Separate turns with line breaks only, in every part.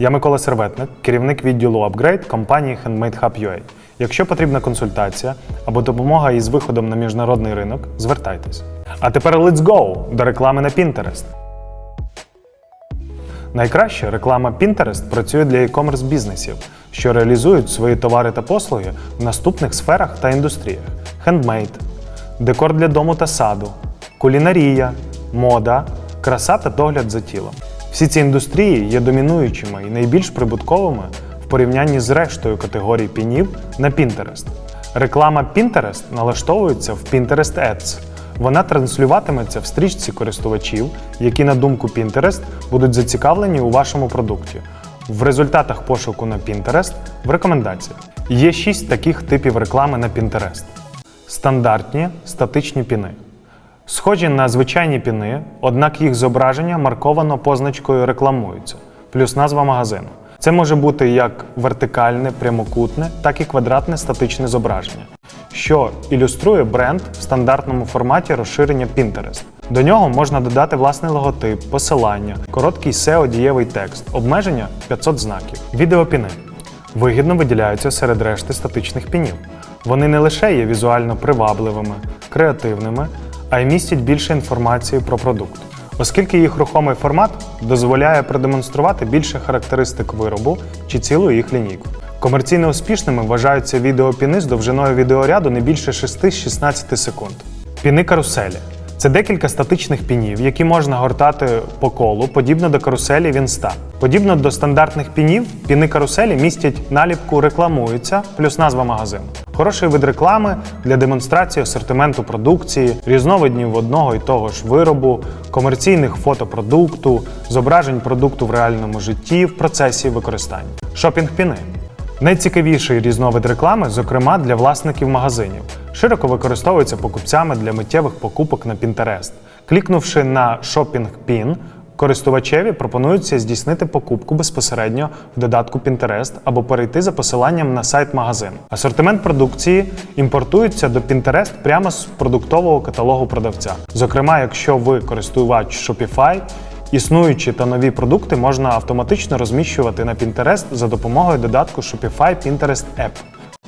Я Микола Серветник, керівник відділу Upgrade компанії Handmade Hub UA. Якщо потрібна консультація або допомога із виходом на міжнародний ринок, звертайтесь. А тепер let's go до реклами на Pinterest. Найкраще реклама Pinterest працює для e-commerce бізнесів, що реалізують свої товари та послуги в наступних сферах та індустріях: хендмейд, декор для дому та саду, кулінарія, мода, краса та догляд за тілом. Всі ці індустрії є домінуючими і найбільш прибутковими в порівнянні з рештою категорій пінів на Pinterest. Реклама Pinterest налаштовується в Pinterest Ads. Вона транслюватиметься в стрічці користувачів, які, на думку Pinterest, будуть зацікавлені у вашому продукті. В результатах пошуку на Pinterest в рекомендаціях. Є шість таких типів реклами на Pinterest: стандартні статичні піни. Схожі на звичайні піни, однак їх зображення марковано позначкою рекламуються, плюс назва магазину. Це може бути як вертикальне, прямокутне, так і квадратне статичне зображення, що ілюструє бренд в стандартному форматі розширення Pinterest. До нього можна додати власний логотип, посилання, короткий SEO-дієвий текст, обмеження 500 знаків. Відеопіни вигідно виділяються серед решти статичних пінів. Вони не лише є візуально привабливими, креативними, а й містять більше інформації про продукт, оскільки їх рухомий формат дозволяє продемонструвати більше характеристик виробу чи цілу їх лінійку. Комерційно успішними вважаються відеопіни з довжиною відеоряду не більше 6-16 секунд. Піни каруселі це декілька статичних пінів, які можна гортати по колу, подібно до каруселі в інста. Подібно до стандартних пінів, піни каруселі містять наліпку рекламується плюс назва магазину. Хороший вид реклами для демонстрації асортименту продукції, різновиднів одного і того ж виробу, комерційних фото продукту, зображень продукту в реальному житті в процесі використання. Шопінг-піни Найцікавіший різновид реклами, зокрема для власників магазинів, широко використовується покупцями для миттєвих покупок на Pinterest. Клікнувши на Shopping Pin, користувачеві пропонується здійснити покупку безпосередньо в додатку Pinterest або перейти за посиланням на сайт магазину. Асортимент продукції імпортується до Pinterest прямо з продуктового каталогу продавця. Зокрема, якщо ви користувач Shopify, Існуючі та нові продукти можна автоматично розміщувати на Pinterest за допомогою додатку Shopify Pinterest App.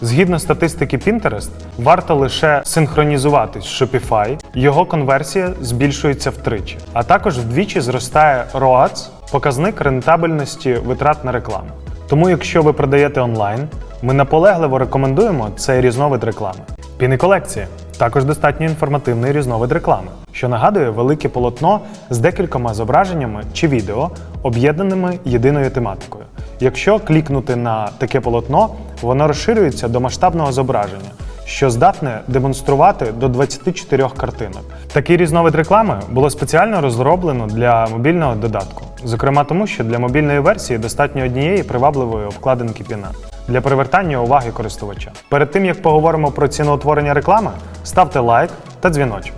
Згідно статистики Pinterest, варто лише синхронізувати з Shopify, його конверсія збільшується втричі, а також вдвічі зростає ROAS – показник рентабельності витрат на рекламу. Тому, якщо ви продаєте онлайн, ми наполегливо рекомендуємо цей різновид реклами. Піни колекція також достатньо інформативний різновид реклами, що нагадує велике полотно з декількома зображеннями чи відео, об'єднаними єдиною тематикою. Якщо клікнути на таке полотно, воно розширюється до масштабного зображення, що здатне демонструвати до 24 картинок. Такий різновид реклами було спеціально розроблено для мобільного додатку, зокрема тому, що для мобільної версії достатньо однієї привабливої обкладинки піна для привертання уваги користувача. Перед тим як поговоримо про ціноутворення реклами, ставте лайк та дзвіночок.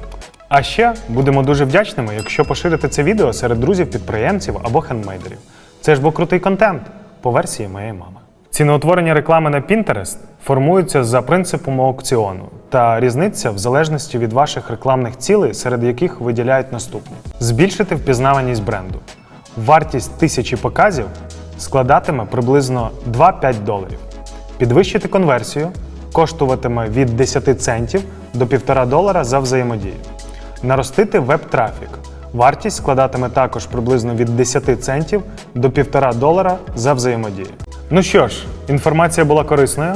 А ще будемо дуже вдячними, якщо поширите це відео серед друзів, підприємців або хендмейдерів. Це ж був крутий контент по версії моєї мами. Ціноутворення реклами на Pinterest формується за принципом аукціону та різниця в залежності від ваших рекламних цілей, серед яких виділяють наступні: збільшити впізнаваність бренду. Вартість тисячі показів складатиме приблизно 2-5 доларів. Підвищити конверсію коштуватиме від 10 центів до 1,5 долара за взаємодію. Наростити веб-трафік. Вартість складатиме також приблизно від 10 центів до 1,5 долара за взаємодію. Ну що ж, інформація була корисною?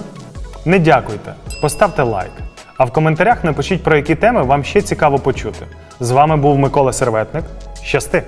Не дякуйте, поставте лайк. А в коментарях напишіть, про які теми вам ще цікаво почути. З вами був Микола Серветник. Щасти!